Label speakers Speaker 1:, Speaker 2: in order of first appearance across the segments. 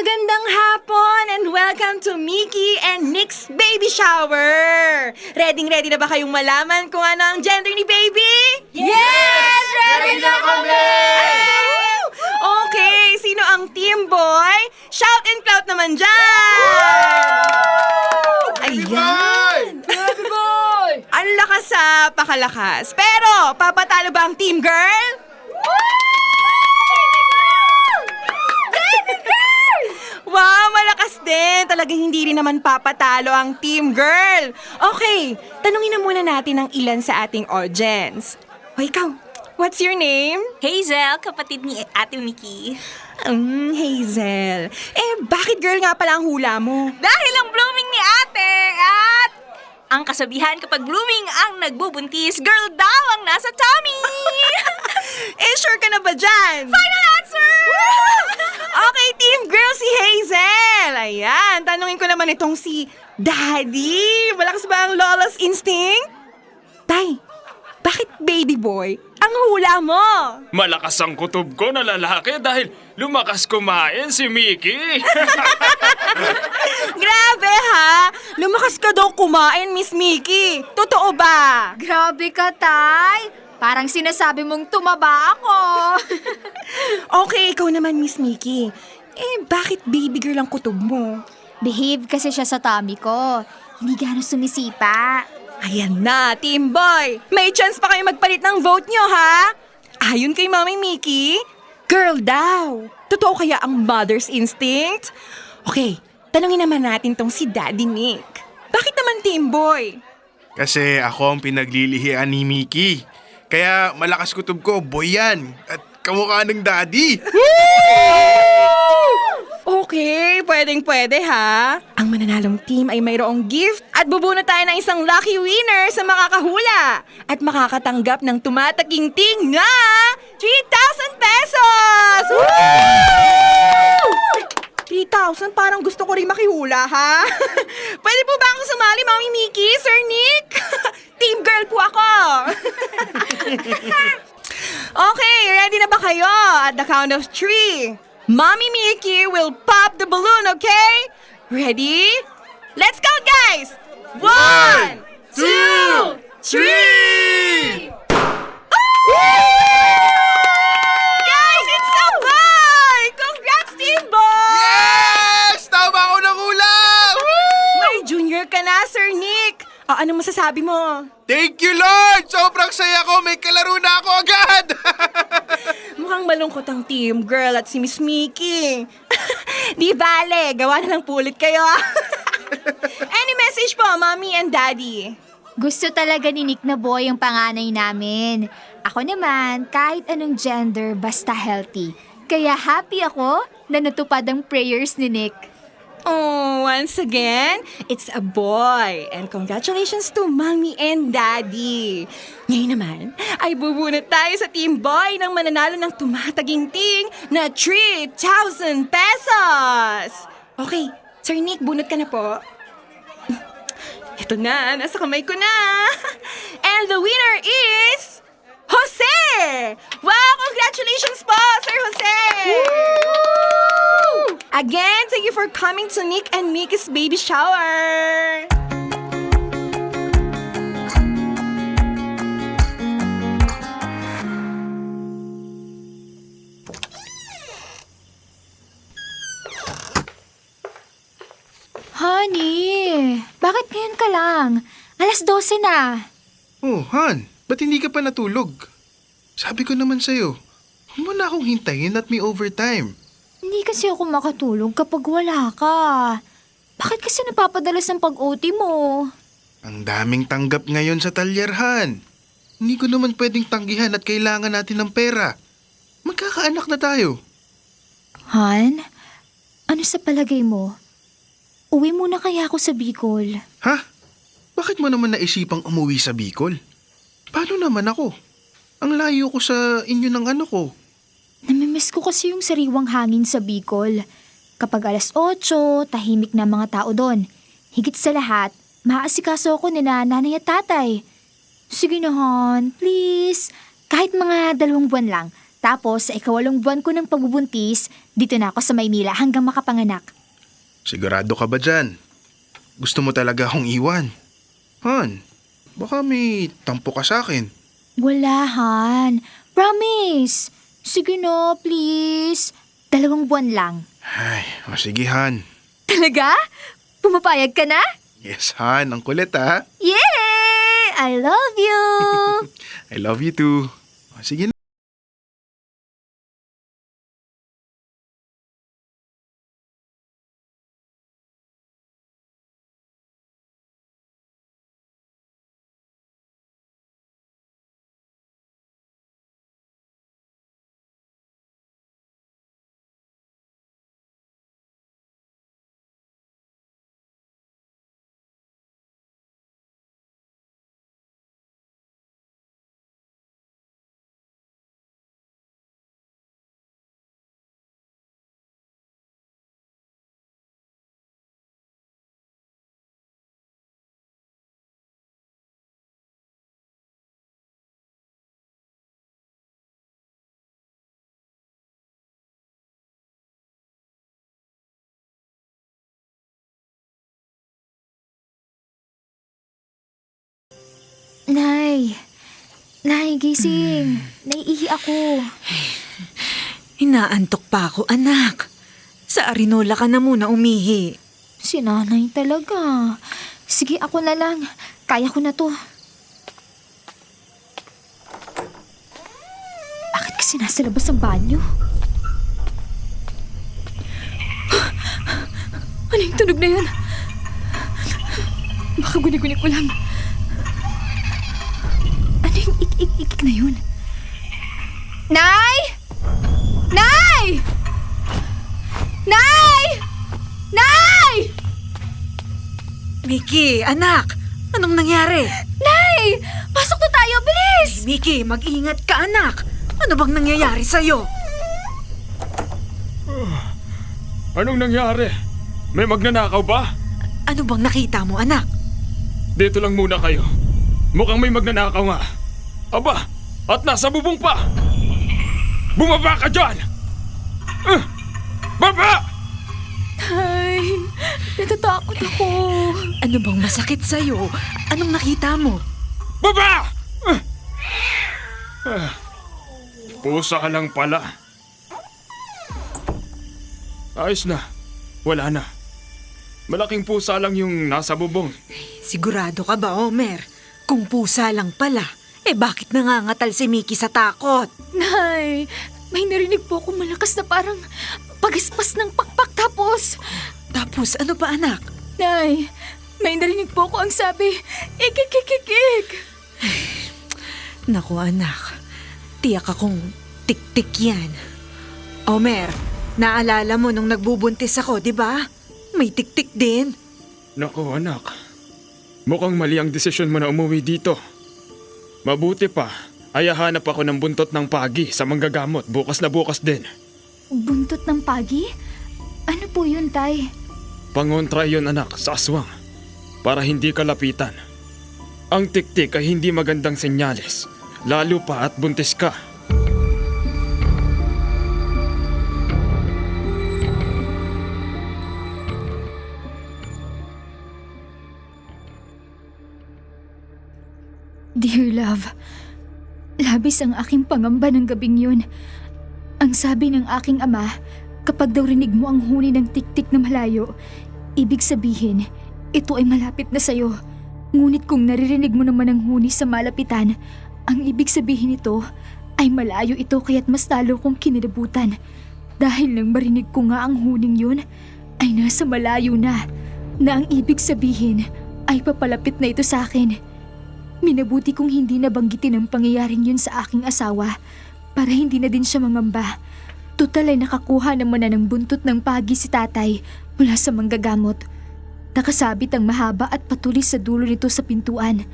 Speaker 1: Magandang hapon and welcome to Mickey and Nick's baby shower! Ready ready na ba kayong malaman kung ano ang gender ni baby? Yes! Ready na kami! Okay, sino ang team boy? Shout and clout naman dyan! Ayan!
Speaker 2: Baby boy!
Speaker 1: Ang lakas sa pakalakas. Pero, papatalo ba ang team girl? Wow, malakas din. Talagang hindi rin naman papatalo ang team girl. Okay, tanungin na muna natin ang ilan sa ating audience. O ikaw, what's your name?
Speaker 2: Hazel, kapatid ni Ate Mickey.
Speaker 1: Um, Hazel. Eh, bakit girl nga pala ang hula mo?
Speaker 2: Dahil ang blooming ni ate at ang kasabihan kapag blooming ang nagbubuntis, girl daw ang nasa tummy!
Speaker 1: eh, sure ka na ba dyan?
Speaker 2: Final
Speaker 1: girl si Hazel. Ayan, tanungin ko naman itong si Daddy. Malakas ba ang Lola's instinct? Tay, bakit baby boy ang hula mo?
Speaker 3: Malakas ang kutob ko na lalaki dahil lumakas kumain si Mickey.
Speaker 1: Grabe ha! Lumakas ka daw kumain, Miss Mickey. Totoo ba?
Speaker 4: Grabe ka, Tay! Parang sinasabi mong tumaba ako.
Speaker 1: Okay, ikaw naman, Miss Mickey. Eh, bakit baby girl ang kutob mo?
Speaker 4: Behave kasi siya sa tummy ko. Hindi gano'ng sumisipa.
Speaker 1: Ayan na, team boy! May chance pa kayo magpalit ng vote nyo, ha? Ayon kay Mami Mickey, girl daw. Totoo kaya ang mother's instinct? Okay, tanungin naman natin tong si Daddy Nick. Bakit naman team boy?
Speaker 5: Kasi ako ang pinaglilihian ni Mickey. Kaya malakas kutob ko, boy yan. At kamukha ng daddy.
Speaker 1: Okay, pwedeng pwede ha. Ang mananalong team ay mayroong gift at bubunot tayo ng isang lucky winner sa makakahula at makakatanggap ng tumataking-ting na 3,000 pesos! Woo! 3,000? Parang gusto ko rin makihula, ha? Pwede po ba akong sumali, Mami Mickey, Sir Nick? Team girl po ako! okay, ready na ba kayo? At the count of three, Mommy Mickey will pop the balloon, okay? Ready? Let's count, guys! One, two, three! Guys, it's a boy! Congrats, Team Boy!
Speaker 5: Yes! Tama ako ng!
Speaker 1: May junior ka na, Sir Nick! Ah, ano masasabi mo?
Speaker 5: Thank you, Lord! Sobrang saya ko! May kalaro na ako agad!
Speaker 1: Mukhang malungkot ang team girl at si Miss Mickey. Di bale, gawa na lang pulit kayo. Any message po, mommy and daddy?
Speaker 4: Gusto talaga ni Nick na boy ang panganay namin. Ako naman, kahit anong gender, basta healthy. Kaya happy ako na natupad ang prayers ni Nick.
Speaker 1: Oh, once again, it's a boy. And congratulations to mommy and daddy. Ngayon naman, ay bubunot tayo sa team boy ng mananalo ng tumataginting na 3,000 pesos. Okay, Sir Nick, bunot ka na po. Ito na, nasa kamay ko na. And the winner is... Jose! Wow, congratulations po, Sir Jose! Again, thank you for coming to Nick and Mickey's baby shower.
Speaker 4: Honey, bakit ngayon ka lang? Alas 12 na.
Speaker 5: oh, Han, ba't hindi ka pa natulog? Sabi ko naman sa'yo, huwag mo na akong hintayin at may overtime.
Speaker 4: Hindi kasi ako makatulog kapag wala ka. Bakit kasi napapadalas ng pag-OT mo?
Speaker 5: Ang daming tanggap ngayon sa talyerhan. Hindi ko naman pwedeng tanggihan at kailangan natin ng pera. Magkakaanak na tayo.
Speaker 4: Han, ano sa palagay mo? Uwi muna kaya ako sa Bicol.
Speaker 5: Ha? Bakit mo naman naisipang umuwi sa Bicol? Paano naman ako? Ang layo ko sa inyo ng ano ko.
Speaker 4: Namimiss ko kasi yung sariwang hangin sa Bicol. Kapag alas 8, tahimik na mga tao doon. Higit sa lahat, maaasikaso ako ni na nanay at tatay. Sige na, Han, please. Kahit mga dalawang buwan lang, Tapos sa ikawalong buwan ko ng pagbubuntis, dito na ako sa Maynila hanggang makapanganak.
Speaker 5: Sigurado ka ba dyan? Gusto mo talaga akong iwan? Han, baka may tampo ka sa akin.
Speaker 4: Wala, Han. Promise. Sige na, please. Dalawang buwan lang.
Speaker 5: Ay, o sige Han.
Speaker 4: Talaga? Pumapayag ka na?
Speaker 5: Yes Han, ang kulit ha.
Speaker 4: Yay! I love you!
Speaker 5: I love you too. O, sige na.
Speaker 4: Nay. Nay, gising. Naiihi ako.
Speaker 6: Inaantok pa ako, anak. Sa Arinola ka na muna umihi.
Speaker 4: Si nanay talaga. Sige, ako na lang. Kaya ko na to. Bakit kasi nasa labas ng banyo? Ano yung tunog na yan? Baka guni-guni ko lang. Yung ik-ik-ik na yun? Nay! Nay! Nay! Nay!
Speaker 6: Mickey, anak! Anong nangyari?
Speaker 4: Nay! Pasok na tayo! Bilis!
Speaker 6: Mickey, mag-ingat ka, anak! Ano bang nangyayari sa'yo?
Speaker 3: Anong nangyari? May magnanakaw ba?
Speaker 6: Ano bang nakita mo, anak?
Speaker 3: Dito lang muna kayo. Mukhang may magnanakaw nga. Aba, at nasa bubong pa! Bumaba ka dyan! Uh, baba!
Speaker 4: Ay, natatakot ako.
Speaker 6: Ano bang masakit sa'yo? Anong nakita mo?
Speaker 3: Baba! Uh, ah, pusa lang pala. Ayos na. Wala na. Malaking pusa lang yung nasa bubong.
Speaker 6: Sigurado ka ba, Omer? Kung pusa lang pala, eh bakit nangangatal si Mickey sa takot?
Speaker 4: Nay, may narinig po ako malakas na parang pagaspas ng pakpak tapos...
Speaker 6: Tapos ano pa, anak?
Speaker 4: Nay, may narinig po ako ang sabi, ikikikikik.
Speaker 6: Naku, anak. Tiyak akong tik-tik yan. Omer, naalala mo nung nagbubuntis ako, di ba? May tik-tik din.
Speaker 3: Naku anak, mukhang mali ang desisyon mo na umuwi dito. Mabuti pa, ay hanap ako ng buntot ng pagi sa manggagamot bukas na bukas din.
Speaker 4: Buntot ng pagi? Ano po yun, Tay?
Speaker 3: Pangontra yun anak sa aswang para hindi ka lapitan. Ang tiktik ay hindi magandang senyales, lalo pa at buntis ka.
Speaker 4: Dear love, labis ang aking pangamba ng gabing yun. Ang sabi ng aking ama, kapag daw rinig mo ang huni ng tiktik na malayo, ibig sabihin, ito ay malapit na sa'yo. Ngunit kung naririnig mo naman ang huni sa malapitan, ang ibig sabihin nito ay malayo ito kaya't mas talo kong kinilabutan. Dahil nang marinig ko nga ang huning yun, ay nasa malayo na, na ang ibig sabihin ay papalapit na ito sa akin. Minabuti kong hindi nabanggitin ang pangyayaring yun sa aking asawa para hindi na din siya mangamba. Tutal ay nakakuha naman na ng buntot ng pagi si tatay mula sa manggagamot. Nakasabit ang mahaba at patulis sa dulo nito sa pintuan.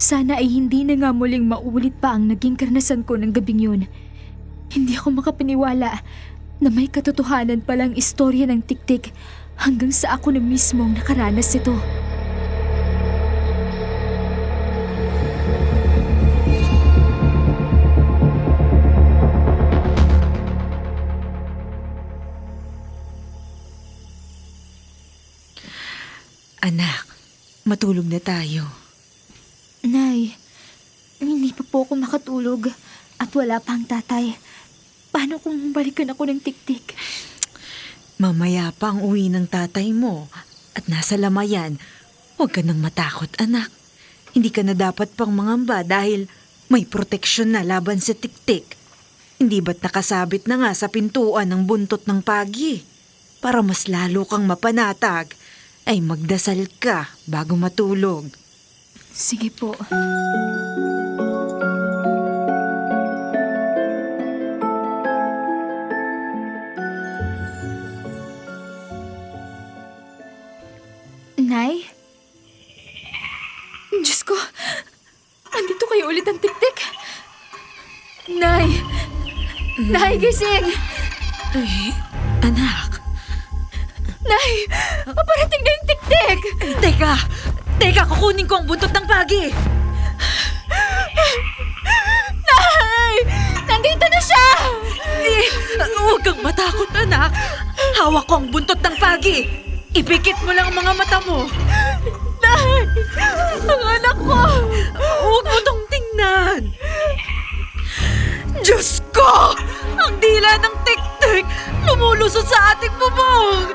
Speaker 4: Sana ay hindi na nga muling maulit pa ang naging karanasan ko ng gabing yun. Hindi ako makapaniwala na may katotohanan palang istorya ng tiktik hanggang sa ako na mismong nakaranas ito.
Speaker 6: Matulog na tayo.
Speaker 4: Nay, hindi pa po ako makatulog at wala pa ang tatay. Paano kung balikan ako ng tiktik?
Speaker 6: Mamaya pa ang uwi ng tatay mo at nasa lamayan. Huwag ka nang matakot, anak. Hindi ka na dapat pang mangamba dahil may proteksyon na laban sa tiktik. Hindi ba't nakasabit na nga sa pintuan ng buntot ng pagi? Para mas lalo kang mapanatag, ay magdasal ka bago matulog.
Speaker 4: Sige po. Nay? Diyos ko! Andito kayo ulit ang tiktik! Nay! Nay, gising!
Speaker 6: Anak,
Speaker 4: Nay! Parating tiktik!
Speaker 6: teka! Teka, kukunin ko ang buntot ng pagi!
Speaker 4: Nay! Nandito na siya!
Speaker 6: Eh, huwag kang matakot, anak. Hawak ko ang buntot ng pagi. Ipikit mo lang ang mga mata mo.
Speaker 4: Nay! Ang anak ko!
Speaker 6: Huwag mo tong tingnan. Diyos ko! Ang dila ng tik-tik lumulusot sa ating bubong.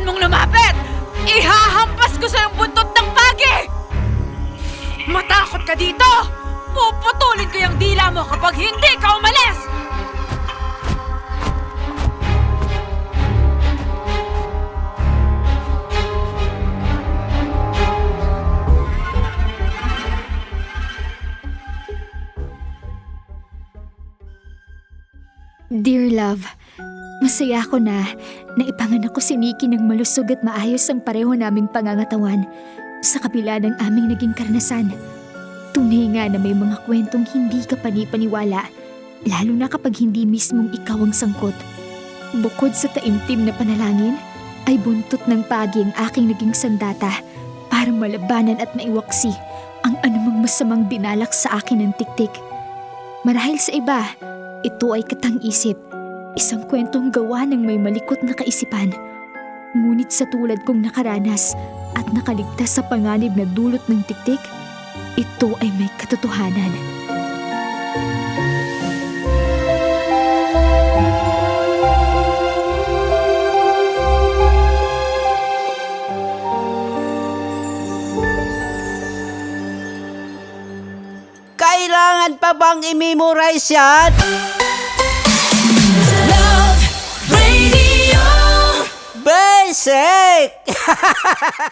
Speaker 6: Subukan mong lumapit! Ihahampas ko sa iyong buntot ng pagi! Matakot ka dito! Puputulin ko yung dila mo kapag hindi ka umalis!
Speaker 4: Dear love, masaya ako na naipanganak ko si Nikki ng malusog at maayos ang pareho naming pangangatawan sa kabila ng aming naging karanasan. Tunay nga na may mga kwentong hindi ka panipaniwala, lalo na kapag hindi mismong ikaw ang sangkot. Bukod sa taimtim na panalangin, ay buntot ng pagi ang aking naging sandata para malabanan at maiwaksi ang anumang masamang binalak sa akin ng tiktik. Marahil sa iba, ito ay katang-isip, isang kwentong gawa ng may malikot na kaisipan. Ngunit sa tulad kong nakaranas at nakaligtas sa panganib na dulot ng tiktik, ito ay may katotohanan.
Speaker 7: Kailangan pa bang i-memorize yan? Shake!